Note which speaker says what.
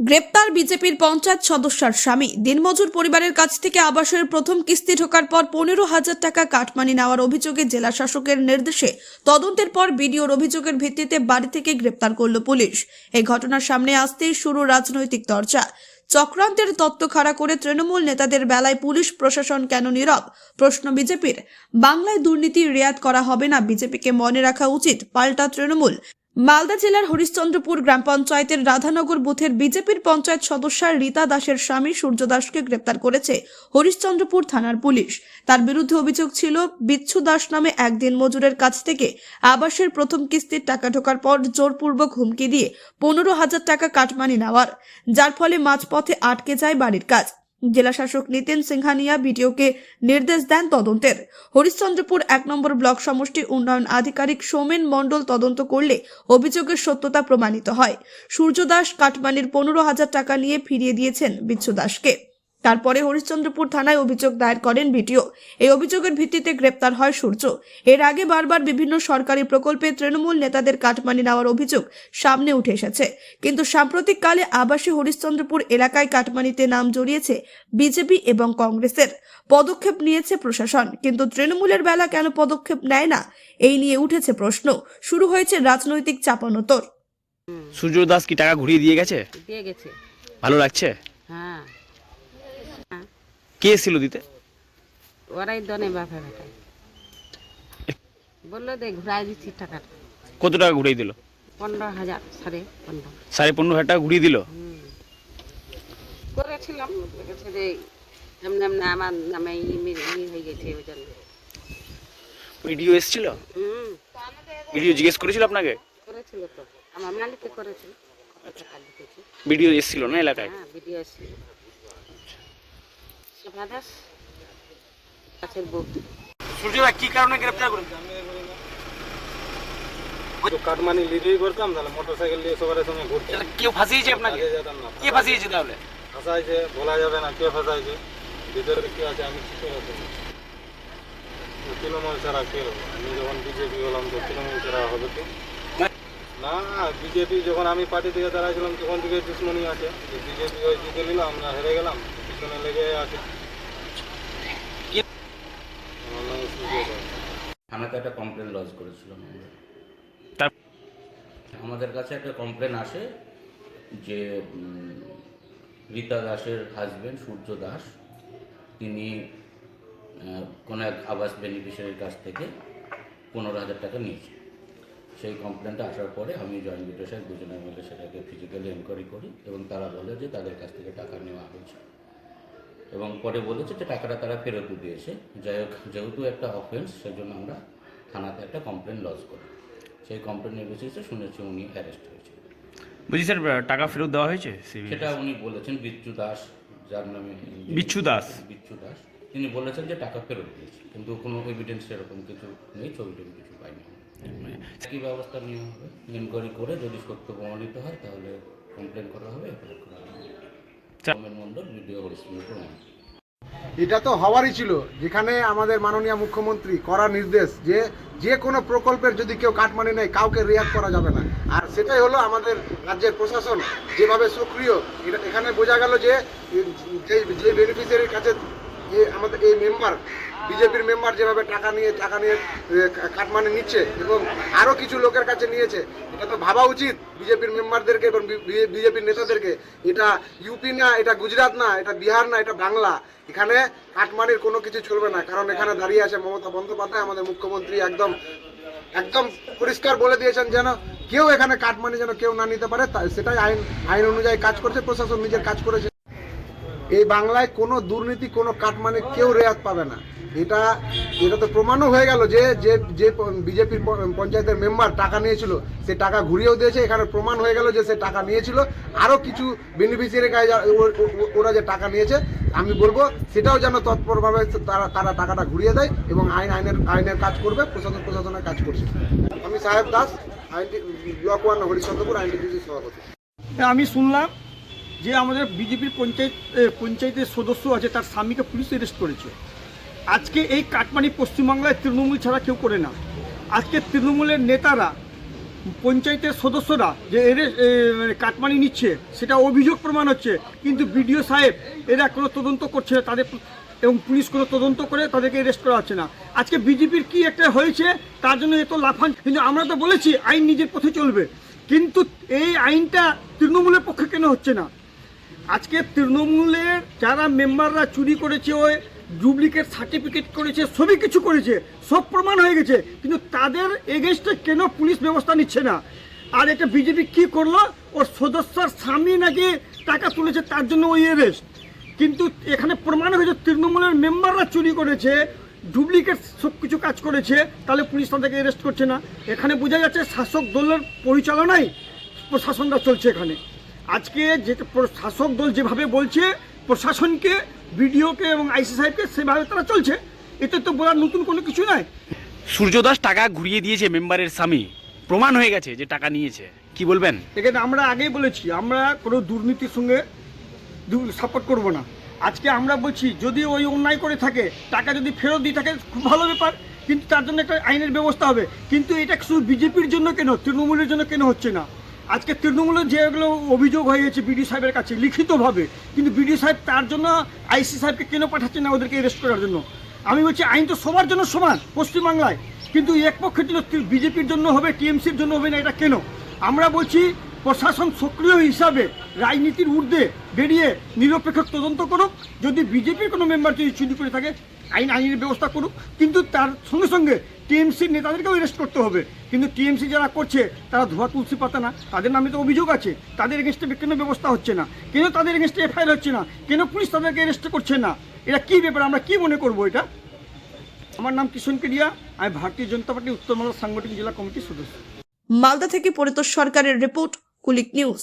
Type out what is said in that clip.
Speaker 1: গ্রেপ্তার বিজেপির পঞ্চায়েত সদস্যার স্বামী। দিনমজুর পরিবারের কাছ থেকে আবাসের প্রথম কিস্তি ঢোকার পর পনেরো হাজার টাকা কাটমানি নেওয়ার অভিযোগে জেলা শাসকের নির্দেশে তদন্তের পর বিডিওর অভিযোগের ভিত্তিতে বাড়ি থেকে গ্রেপ্তার করল পুলিশ। এই ঘটনার সামনে আসতেই শুরু রাজনৈতিক চর্চা চক্রান্তের তত্ত্ব খাড়া করে তৃণমূল নেতাদের বেলায় পুলিশ প্রশাসন কেন নীরব? প্রশ্ন বিজেপির। বাংলায় দুর্নীতি রেয়াত করা হবে না, বিজেপিকে মনে রাখা উচিত, পাল্টা তৃণমূল। মালদা জেলার হরিশ্চন্দ্রপুর গ্রাম পঞ্চায়েতের রাধানগর বুথের বিজেপির পঞ্চায়েত সদস্যা রীতা দাসের স্বামী সূর্য দাসকে গ্রেপ্তার করেছে হরিশ্চন্দ্রপুর থানার পুলিশ। তার বিরুদ্ধে অভিযোগ ছিল, বিচ্ছু দাস নামে একদিন মজুরের কাছ থেকে আবাসের প্রথম কিস্তির টাকা ঢোকার পর জোরপূর্বক হুমকি দিয়ে পনেরো হাজার টাকা কাটমানি নেওয়ার, যার ফলে মাঝপথে আটকে যায় বাড়ির কাজ। জেলা শাসক নিতিন সিংহানিয়া বিডিওকে নির্দেশ দেন তদন্তের। হরিশ্চন্দ্রপুর এক নম্বর ব্লক সমষ্টি উন্নয়ন আধিকারিক সোমেন মণ্ডল তদন্ত করলে অভিযোগের সত্যতা প্রমাণিত হয়। সূর্যদাস কাটমানির পনেরো হাজার টাকা নিয়ে ফিরিয়ে দিয়েছেন বিচ্ছু দাসকে। তারপরে হরিশ্চন্দ্রপুর থানায় অভিযোগ দায়ের করেন বিটিও। এই অভিযোগের ভিত্তিতে গ্রেপ্তার হয় সূর্য। এর আগে বারবার বিভিন্ন সরকারি প্রকল্পে তৃণমূল নেতাদের কাটমানি নেওয়ার অভিযোগ সামনে উঠে এসেছে। কিন্তু সাম্প্রতিককালে আবাসী হরিশ্চন্দ্রপুর এলাকায় কাটমানিতে নাম জড়িয়েছে বিজেপি এবং কংগ্রেসের। পদক্ষেপ নিয়েছে প্রশাসন কিন্তু তৃণমূলের বেলা কেন পদক্ষেপ নেয় না? এই নিয়ে উঠেছে প্রশ্ন। শুরু হয়েছে রাজনৈতিক চাপানোতর।
Speaker 2: সূর্য দাস কি টাকা ঘুরিয়ে দিয়ে গেছে?
Speaker 3: দিয়ে গেছে।
Speaker 2: ভালো লাগছে?
Speaker 3: হ্যাঁ।
Speaker 2: কে এসেছিল দিতে?
Speaker 3: ওরাই দনে বাপে বেটা। বলল দে ঘুরাই দিচ্ছি টাকাটা
Speaker 2: কত টাকা ঘুরিয়ে দিল?
Speaker 3: পনেরো হাজার সাড়ে পনেরো।
Speaker 2: সাড়ে পনেরো হাজার টাকা ঘুরিয়ে দিল।
Speaker 3: করেছিলাম এমনি এমনি আমার নামে ই হয়ে গেছে ওই জন্য।
Speaker 2: ভিডিও এসেছিল?
Speaker 3: হুম।
Speaker 2: ভিডিও জিজ্ঞেস করেছিল আপনাকে?
Speaker 3: করেছিল তো। আমার মালিককে করেছিল।
Speaker 2: ভিডিও এসেছিল না এলাকায়?
Speaker 3: হ্যাঁ ভিডিও এসেছিল। সেবা দাস গাছের বউ।
Speaker 2: সূর্য কি কারণে গ্রেপ্তার করেছে
Speaker 4: কাটমানি লিডেই করতাম তাহলে মোটর সাইকেল নিয়ে সবার সঙ্গে ঘুরতাম।
Speaker 2: কেউ ফাঁসিয়েছে আপনাকে?
Speaker 4: যেতাম না
Speaker 2: কে ফাঁসিয়েছে তাহলে?
Speaker 4: ফাঁসাইছে বলা যাবে না কে ফাঁসাইছে। ভিতরে কি আছে আমি কিছু তৃণমূল ছাড়া কে হবে? আমি যখন বিজেপি হলাম তো তৃণমূল ছাড়া হবে কি? না বিজেপি যখন আমি পার্টি থেকে দাঁড়াইছিলাম তখন থেকে দুশ্মনী আছে। বিজেপি ওই জিতে নিল আমরা হেরে গেলাম। পিছনে লেগে আছে।
Speaker 5: থানাতে একটা কমপ্লেন লজ করেছিলাম আমাদের কাছে একটা কমপ্লেন আসে যে রীতা দাসের হাজবেন্ড সূর্য দাস তিনি কোনো এক আবাস বেনিফিশিয়ারির কাছ থেকে পনেরো হাজার টাকা নিয়েছে সেই কমপ্লেনটা আসার পরে আমি জয়েন্ট বিডিও সাহেব দুজনে মিলে সেটাকে ফিজিক্যালি এনকোয়ারি করি এবং তারা বলে যে তাদের কাছ থেকে টাকা নেওয়া হয়েছে এবং পরে বলেছে যে টাকাটা তারা ফেরত দিয়েছে। যাই হোক যেহেতু একটা অফেন্স সেজন্য আমরা থানাতে একটা কমপ্লেন লজ করি। সেই কমপ্লেনের বেসিসে শুনেছি উনি অ্যারেস্ট হয়েছে।
Speaker 2: বলছি স্যার টাকা ফেরত দেওয়া হয়েছে?
Speaker 5: সেটা উনি বলেছেন বিচ্ছু দাস যার নামে
Speaker 2: বিচ্ছু দাস?
Speaker 5: বিচ্ছু দাস। তিনি বলেছেন যে টাকা ফেরত দিয়েছে কিন্তু কোনো এভিডেন্স এরকম কিছু নেই ছবি টবি কিছু পাইনি। কি ব্যবস্থা নেওয়া হবে। ইনকোয়ারি করে যদি সত্য প্রমাণিত হয় তাহলে কমপ্লেন করা হবে করা হবে
Speaker 2: চা-
Speaker 5: সৌমেন মণ্ডল ভিডিও হরিশ্চন্দ্রপুর মণ্ডল
Speaker 6: এটা তো হওয়ারই ছিল যেখানে আমাদের মাননীয় মুখ্যমন্ত্রী করার নির্দেশ যে যে কোনো প্রকল্পের যদি কেউ কাটমানি নেয় কাউকে রিয়াক্ট করা যাবে না। আর সেটাই হলো আমাদের রাজ্যের প্রশাসন যেভাবে সক্রিয় এটা- এখানে বোঝা গেল যে যে যে বেনিফিসিয়ারির কাছে আমাদের এই মেম্বার বিজেপির মেম্বার যেভাবে টাকা নিয়ে টাকা নিয়ে কাটমানি নিচ্ছে এবং আরও কিছু লোকের কাছে নিয়েছে, এটা তো ভাবা উচিত বিজেপির মেম্বারদেরকে এবং বিজেপির নেতাদেরকে। এটা ইউপি না, এটা গুজরাট না, এটা বিহার না, এটা বাংলা। এখানে কাটমানির কোনো কিছু চলবে না, কারণ এখানে দাঁড়িয়ে আছে মমতা বন্দ্যোপাধ্যায়, আমাদের মুখ্যমন্ত্রী একদম একদম পরিষ্কার বলে দিয়েছেন যেন কেউ এখানে কাটমানি যেন কেউ না নিতে পারে সেটাই আইন আইন অনুযায়ী কাজ করছে, প্রশাসন নিজের কাজ করেছে। এই বাংলায় কোনো দুর্নীতি, কোনো কাটমানি কেউ রেয়াত পাবে না। এটা এটা তো প্রমাণও হয়ে গেল যে যে যে বিজেপির পঞ্চায়েতের মেম্বার টাকা নিয়েছিল, সে টাকা ঘুরিয়েও দিয়েছে। এখানে প্রমাণ হয়ে গেল যে সে টাকা নিয়েছিল। আরও কিছু বেনিফিসিয়ারি ওরা যে টাকা নিয়েছে, আমি বলব সেটাও যেন তৎপরভাবে তারা তারা টাকাটা ঘুরিয়ে দেয় এবং আইন, আইনের আইনের কাজ করবে, প্রশাসন, প্রশাসনের কাজ করছে। আমি সাহেব দাস, আইনটি, ব্লক ওয়ান হরিচন্দ্রপুর আইনটিসি সভাপতি।
Speaker 7: আমি শুনলাম যে আমাদের বিজেপির পঞ্চায়েত পঞ্চায়েতের সদস্য আছে, তার স্বামীকে পুলিশ অ্যারেস্ট করেছে। আজকে এই কাটমানি পশ্চিমবাংলায় তৃণমূল ছাড়া কেউ করে না। আজকে তৃণমূলের নেতারা, পঞ্চায়েতের সদস্যরা যে এর মানে কাটমানি নিচ্ছে, সেটা অভিযোগ প্রমাণ হচ্ছে, কিন্তু বিডিও সাহেব এরা কোনো তদন্ত করছে না, তাদের এবং পুলিশ কোনো তদন্ত করে তাদেরকে অ্যারেস্ট করা হচ্ছে না। আজকে বিজেপির কি একটা হয়েছে, তার জন্য এত লাফান, কিন্তু আমরা তো বলেছি, আইন নিজের পথে চলবে। কিন্তু এই আইনটা তৃণমূলের পক্ষে কেন হচ্ছে না? আজকে তৃণমূলের যারা মেম্বাররা চুরি করেছে, ওই ডুপ্লিকেট সার্টিফিকেট করেছে সবই কিছু করেছে, সব প্রমাণ হয়ে গেছে। কিন্তু তাদের এগেনস্টে কেন পুলিশ ব্যবস্থা নিচ্ছে না? আর এটা বিজেপি কি করল? ওর সদস্যর স্বামী নাকি টাকা তুলেছে, তার জন্য ওই অ্যারেস্ট কিন্তু এখানে প্রমাণ হয়েছে, তৃণমূলের মেম্বাররা চুরি করেছে, ডুপ্লিকেট সব কিছু কাজ করেছে, তাহলে পুলিশ তাদেরকে অ্যারেস্ট করছে না। এখানে বোঝা যাচ্ছে শাসক দলের পরিচালনায় প্রশাসনটা চলছে এখানে। আজকে যে প্র- শাসক দল যেভাবে বলছে প্রশাসনকে বিডিওকে এবং আইসি সাহেবকে সেভাবে তারা চলছে। এতে তো বলার নতুন কোনো কিছু নাই।
Speaker 2: সূর্যদাস টাকা ঘুরিয়ে দিয়েছে মেম্বারের স্বামী। প্রমাণ হয়ে গেছে যে টাকা নিয়েছে। কি বলবেন?
Speaker 7: এখানে আমরা আগেই বলেছি আমরা কোনো দুর্নীতির সঙ্গে সাপোর্ট করব না। আজকে আমরা বলছি যদি ওই অন্যায় করে থাকে টাকা যদি ফেরত দিয়ে থাকে খুব ভালো ব্যাপার কিন্তু তার জন্য একটা আইনের ব্যবস্থা হবে। কিন্তু এটা শুধু বিজেপির জন্য কেন? তৃণমূলের জন্য কেন হচ্ছে না? আজকে তৃণমূলের যেগুলো অভিযোগ হয়ে গেছে বিডি সাহেবের কাছে লিখিতভাবে, কিন্তু বিডি সাহেব তার জন্য, আইসি সাহেবকে কেন পাঠাচ্ছে না ওদেরকে অ্যারেস্ট করার জন্য? আমি বলছি, আইন তো সবার জন্য সমান, পশ্চিমবাংলায়। কিন্তু এক পক্ষের জন্য বিজেপির জন্য হবে, টিএমসির জন্য হবে না, এটা কেন? আমরা বলছি, প্রশাসন সক্রিয় হিসাবে রাজনীতির ঊর্ধ্বে বেরিয়ে নিরপেক্ষ তদন্ত করুক, যদি বিজেপির কোনো মেম্বার যদি চুরি করে থাকে, আইন, আইনের ব্যবস্থা করুক, কিন্তু তার সঙ্গে সঙ্গে টিএমসির নেতাদেরকেও অ্যারেস্ট করতে হবে। কিন্তু টিএমসি যারা করছে, তারা ধোয়া তুলসী পাতা না। তাদের নামে তো অভিযোগ আছে। তাদের এগেনস্টে কেন ব্যবস্থা হচ্ছে না। কেন তাদের এগেনস্টে এফআইআর হচ্ছে না? কেন পুলিশ তাদেরকে অ্যারেস্ট করছে না? এটা কী ব্যাপার? আমরা কি মনে করব এটা? আমার নাম কিষণ কেডিয়া। আমি ভারতীয় জনতা পার্টি উত্তরবঙ্গ সাংগঠনিক জেলা কমিটির সদস্য।
Speaker 1: মালদা থেকে পরিতোষ সরকারের রিপোর্ট, কুলিক নিউজ।